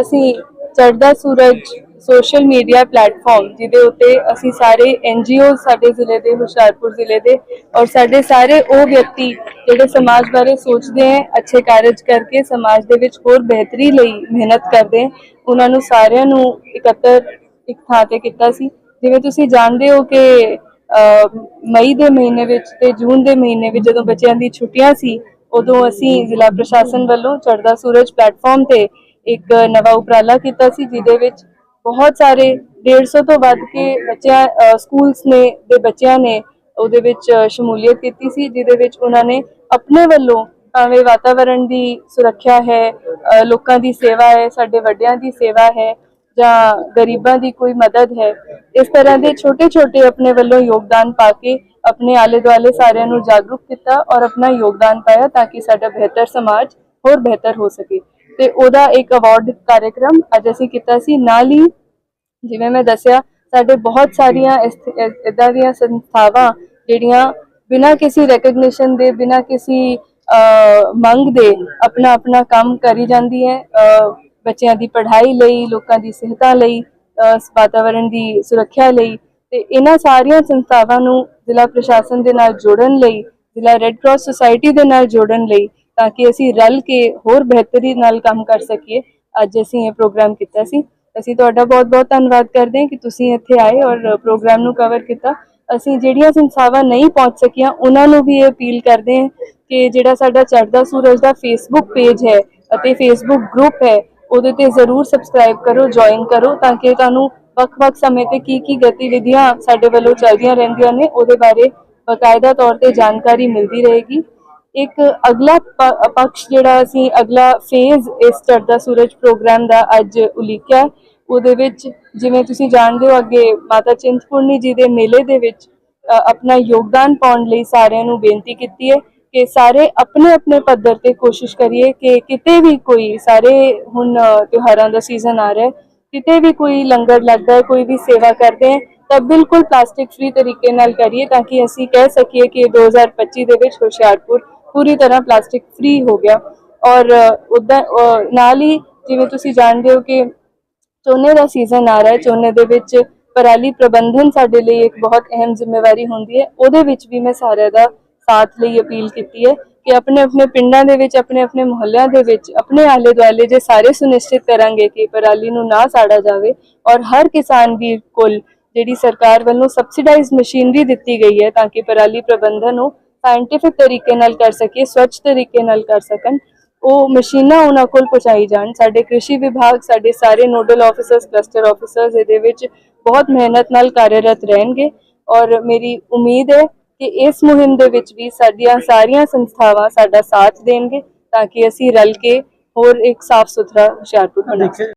ਅਸੀਂ ਚੜਦਾ ਸੂਰਜ social media platform ਜਿਹਦੇ ਉੱਤੇ ਅਸੀਂ ਸਾਰੇ ਐਨਜੀਓ ਸਾਡੇ ਜ਼ਿਲ੍ਹੇ ਦੇ ਹੁਸ਼ਿਆਰਪੁਰ ਜ਼ਿਲ੍ਹੇ ਦੇ ਔਰ ਸਾਡੇ ਸਾਰੇ ਉਹ ਵਿਅਕਤੀ ਜਿਹੜੇ ਸਮਾਜ ਬਾਰੇ ਸੋਚਦੇ ਹੈ ਅੱਛੇ ਕਾਰਜ ਕਰਕੇ ਸਮਾਜ ਦੇ ਵਿੱਚ ਹੋਰ ਬਿਹਤਰੀ ਲਈ ਮਿਹਨਤ ਕਰਦੇ ਉਹਨਾਂ ਨੂੰ ਸਾਰਿਆਂ ਨੂੰ ਇਕੱਤਰ ਇੱਕ ਥਾਂ ਤੇ ਕੀਤਾ ਸੀ। ਜਿਵੇਂ ਤੁਸੀਂ ਜਾਣਦੇ ਹੋ ਕਿ ਅਹ, ਮਈ ਦੇ ਮਹੀਨੇ ਵਿੱਚ ਤੇ ਜੂਨ ਦੇ ਮਹੀਨੇ ਵਿੱਚ ਜਦੋਂ ਬੱਚਿਆਂ ਦੀ ਛੁੱਟੀਆਂ ਸੀ ਉਦੋਂ ਅਸੀਂ ਜ਼ਿਲ੍ਹਾ ਪ੍ਰਸ਼ਾਸਨ ਵੱਲੋਂ ਚੜ੍ਹਦਾ ਸੂਰਜ ਪਲੇਟਫਾਰਮ ਤੇ ਇੱਕ ਨਵਾਂ ਉਪਰਾਲਾ ਕੀਤਾ ਸੀ, ਜਿਹਦੇ ਵਿੱਚ ਬਹੁਤ ਸਾਰੇ 150 ਤੋਂ ਵੱਧ ਕੇ ਬੱਚਿਆਂ ਸਕੂਲਸ ਨੇ, ਦੇ ਬੱਚਿਆਂ ਨੇ ਉਹਦੇ ਵਿੱਚ ਸ਼ਮੂਲੀਅਤ ਕੀਤੀ ਸੀ, ਜਿਹਦੇ ਵਿੱਚ ਉਹਨਾਂ ਨੇ ਆਪਣੇ ਵੱਲੋਂ ਭਾਵੇਂ ਵਾਤਾਵਰਣ ਦੀ ਸੁਰੱਖਿਆ ਹੈ ਲੋਕਾਂ ਦੀ ਸੇਵਾ ਹੈ, ਸਾਡੇ ਵੱਡਿਆਂ ਦੀ ਸੇਵਾ ਹੈ, ਜਾਂ ਗਰੀਬਾਂ ਦੀ ਕੋਈ ਮਦਦ ਹੈ, ਇਸ ਤਰ੍ਹਾਂ ਦੇ ਛੋਟੇ-ਛੋਟੇ ਆਪਣੇ ਵੱਲੋਂ ਯੋਗਦਾਨ ਪਾ ਕੇ ਆਪਣੇ ਆਲੇ ਦੁਆਲੇ ਸਾਰਿਆਂ ਨੂੰ ਜਾਗਰੂਕ ਕੀਤਾ ਔਰ ਆਪਣਾ ਯੋਗਦਾਨ ਪਾਇਆ ਤਾਂ ਕਿ ਸਾਡਾ ਬਿਹਤਰ ਸਮਾਜ ਹੋਰ ਬਿਹਤਰ ਹੋ ਸਕੇ। ਤੇ ਉਹਦਾ ਇੱਕ ਅਵਾਰਡ ਕਾਰਜਕ੍ਰਮ ਅੱਜ ਅਸੀਂ ਕੀਤਾ ਸੀ ਨਾਲ। ਹੀ ਜਿਵੇਂ ਮੈਂ ਦੱਸਿਆ ਸਾਡੇ ਬਹੁਤ ਸਾਰੀਆਂ ਇਦਾਂ ਦੀਆਂ ਸੰਸਥਾਵਾਂ ਜਿਹੜੀਆਂ ਬਿਨਾਂ ਕਿਸੇ ਰੈਕਗਨੀਸ਼ਨ ਦੇ ਬਿਨਾਂ ਕਿਸੇ ਮੰਗ ਦੇ ਆਪਣਾ ਆਪਣਾ ਕੰਮ ਕਰੀ ਜਾਂਦੀ ਹੈ ਬੱਚਿਆਂ ਦੀ ਪੜ੍ਹਾਈ ਲਈ ਲੋਕਾਂ ਦੀ ਸਿਹਤਾਂ ਲਈ ਅਹ, ਵਾਤਾਵਰਣ ਦੀ ਸੁਰੱਖਿਆ ਲਈ। ਤੇ ਇਹਨਾਂ ਸਾਰੀਆਂ ਸੰਸਥਾਵਾਂ ਨੂੰ ਜ਼ਿਲ੍ਹਾ ਪ੍ਰਸ਼ਾਸਨ ਦੇ ਨਾਲ ਜੋੜਨ ਲਈ ਜ਼ਿਲ੍ਹਾ ਰੈੱਡ ਕਰਾਸ ਸੁਸਾਇਟੀ ਦੇ ਨਾਲ ਜੋੜਨ ਲਈ ਤਾਂ ਕਿ ਅਸੀਂ ਰਲ ਕੇ ਹੋਰ ਬਿਹਤਰੀ ਨਾਲ ਕੰਮ ਕਰ ਸਕੀਏ। ਅੱਜ ਅਸੀਂ ਇਹ ਪ੍ਰੋਗਰਾਮ ਕੀਤਾ ਸੀ। ਅਸੀਂ ਤੁਹਾਡਾ ਬਹੁਤ-ਬਹੁਤ ਧੰਨਵਾਦ ਕਰਦੇ ਹਾਂ ਕਿ ਤੁਸੀਂ ਇੱਥੇ ਆਏ ਔਰ ਪ੍ਰੋਗਰਾਮ ਨੂੰ ਕਵਰ ਕੀਤਾ। ਅਸੀਂ ਜਿਹੜੀਆਂ ਸੰਸਥਾਵਾਂ ਨਹੀਂ ਪਹੁੰਚ ਸਕੀਆਂ, ਉਹਨਾਂ ਨੂੰ ਵੀ ਇਹ ਅਪੀਲ ਕਰਦੇ ਹਾਂ ਕਿ ਜਿਹੜਾ ਸਾਡਾ ਚੜ੍ਹਦਾ ਸੂਰਜ ਦਾ ਫੇਸਬੁੱਕ ਪੇਜ ਹੈ ਅਤੇ ਫੇਸਬੁੱਕ ਗਰੁੱਪ ਹੈ, ਉਹਦੇ ਤੇ ਜ਼ਰੂਰ ਸਬਸਕ੍ਰਾਈਬ ਕਰੋ ਜੁਆਇਨ ਕਰੋ ਤਾਂ ਕਿ ਤੁਹਾਨੂੰ ਵੱਖ-ਵੱਖ ਸਮੇਂ ਤੇ ਕੀ ਕੀ ਗਤੀਵਿਧੀਆਂ ਸਾਡੇ ਵੱਲੋਂ ਚੱਲਦੀਆਂ ਰਹਿੰਦੀਆਂ ਨੇ, ਉਹਦੇ ਬਾਰੇ ਬਕਾਇਦਾ ਤੌਰ ਤੇ ਜਾਣਕਾਰੀ ਮਿਲਦੀ ਰਹੇਗੀ। ਇੱਕ ਅਗਲਾ ਪ- ਪਕਸ਼ ਜਿਹੜਾ ਅਸੀਂ ਅਗਲਾ ਫੇਜ਼ ਇਸ ਚੜ੍ਹਦਾ ਸੂਰਜ ਪ੍ਰੋਗਰਾਮ ਦਾ ਅੱਜ ਉਲੀਕਿਆ ਉਹਦੇ ਵਿੱਚ ਜਿਵੇਂ ਤੁਸੀਂ ਜਾਣਦੇ ਹੋ ਅੱਗੇ ਮਾਤਾ ਚਿੰਤਪੁਰਨੀ ਜੀ ਦੇ ਮੇਲੇ ਦੇ ਵਿੱਚ ਆਪਣਾ ਯੋਗਦਾਨ ਪਾਉਣ ਲਈ ਸਾਰਿਆਂ ਨੂੰ ਬੇਨਤੀ ਕੀਤੀ ਹੈ ਕਿ ਸਾਰੇ ਆਪਣੇ ਆਪਣੇ ਪੱਧਰ ਤੇ ਕੋਸ਼ਿਸ਼ ਕਰੀਏ ਕਿ ਕਿਤੇ ਵੀ ਕੋਈ, ਸਾਰੇ ਹੁਣ ਤਿਉਹਾਰਾਂ ਦਾ ਸੀਜ਼ਨ ਆ ਰਿਹਾ ਹੈ, ਕਿਤੇ ਵੀ ਕੋਈ ਲੰਗਰ ਲੱਗਦਾ ਹੈ, ਕੋਈ ਵੀ ਸੇਵਾ ਕਰਦੇ ਹੈ, ਤਾਂ ਬਿਲਕੁਲ ਪਲਾਸਟਿਕ ਫ੍ਰੀ ਤਰੀਕੇ ਨਾਲ ਕਰੀਏ ਤਾਂ ਕਿ ਅਸੀਂ ਕਹਿ ਸਕੀਏ ਕਿ 2025 ਦੇ ਵਿੱਚ ਹੁਸ਼ਿਆਰਪੁਰ ਪੂਰੀ ਤਰ੍ਹਾਂ ਪਲਾਸਟਿਕ ਫ੍ਰੀ ਹੋ ਗਿਆ। ਔਰ ਉਦਾਂ ਨਾਲ ਹੀ ਜਿਵੇਂ ਤੁਸੀਂ ਜਾਣਦੇ ਹੋ ਕਿ ਝੋਨੇ ਦਾ ਸੀਜ਼ਨ ਆ ਰਿਹਾ ਹੈ। ਝੋਨੇ ਦੇ ਵਿੱਚ ਪਰਾਲੀ ਪ੍ਰਬੰਧਨ ਸਾਡੇ ਲਈ ਇੱਕ ਬਹੁਤ ਅਹਿਮ ਜ਼ਿੰਮੇਵਾਰੀ ਹੁੰਦੀ ਹੈ। ਉਹਦੇ ਵਿੱਚ ਵੀ ਮੈਂ ਸਾਰਿਆਂ ਦਾ ਸਾਥ ਲਈ ਅਪੀਲ ਕੀਤੀ ਹੈ ਕਿ ਆਪਣੇ ਆਪਣੇ ਪਿੰਡਾਂ ਦੇ ਵਿੱਚ, ਆਪਣੇ ਆਪਣੇ ਮੁਹੱਲਿਆਂ ਦੇ ਵਿੱਚ, ਆਪਣੇ ਆਲੇ ਦੁਆਲੇ ਜੇ ਸਾਰੇ ਸੁਨਿਸ਼ਚਿਤ ਕਰਾਂਗੇ ਕਿ ਪਰਾਲੀ ਨੂੰ ਨਾ ਸਾੜਾ ਜਾਵੇ ਔਰ ਹਰ ਕਿਸਾਨ ਵੀਰ ਕੋਲ ਜਿਹੜੀ ਸਰਕਾਰ ਵੱਲੋਂ ਸਬਸਿਡਾਈਜ਼ਡ ਮਸ਼ੀਨਰੀ ਦਿੱਤੀ ਗਈ ਹੈ ਤਾਂ ਕਿ ਪਰਾਲੀ ਪ੍ਰਬੰਧਨ ਨੂੰ ਸਾਇੰਟੀਫਿਕ ਤਰੀਕੇ ਨਾਲ ਕਰ ਸਕੀਏ, ਸਵੱਛ ਤਰੀਕੇ ਨਾਲ ਕਰ ਸਕਣ। ਉਹ ਮਸ਼ੀਨਾਂ ਉਹਨਾਂ ਕੋਲ ਪਹੁੰਚਾਈ ਜਾਣ। ਸਾਡੇ ਕ੍ਰਿਸ਼ੀ ਵਿਭਾਗ, ਸਾਡੇ ਸਾਰੇ ਨੋਡਲ ਆਫਿਸਰਸ ਕਲਸਟਰ ਆਫਿਸਰਸ ਇਹਦੇ ਵਿੱਚ ਬਹੁਤ ਮਿਹਨਤ ਨਾਲ ਕਾਰਜਰਤ ਰਹਿਣਗੇ। ਔਰ ਮੇਰੀ ਉਮੀਦ ਹੈ ਕਿ ਇਸ ਮੁਹਿੰਮ ਦੇ ਵਿੱਚ ਵੀ ਸਾਡੀਆਂ ਸਾਰੀਆਂ ਸੰਸਥਾਵਾਂ ਸਾਡਾ ਸਾਥ ਦੇਣਗੇ, ਤਾਂ ਕਿ ਅਸੀਂ ਰਲ ਕੇ ਹੋਰ ਇੱਕ ਸਾਫ਼ ਸੁਥਰਾ ਹੁਸ਼ਿਆਰਪੁਰ ਬਣਾ ਸਕੀਏ।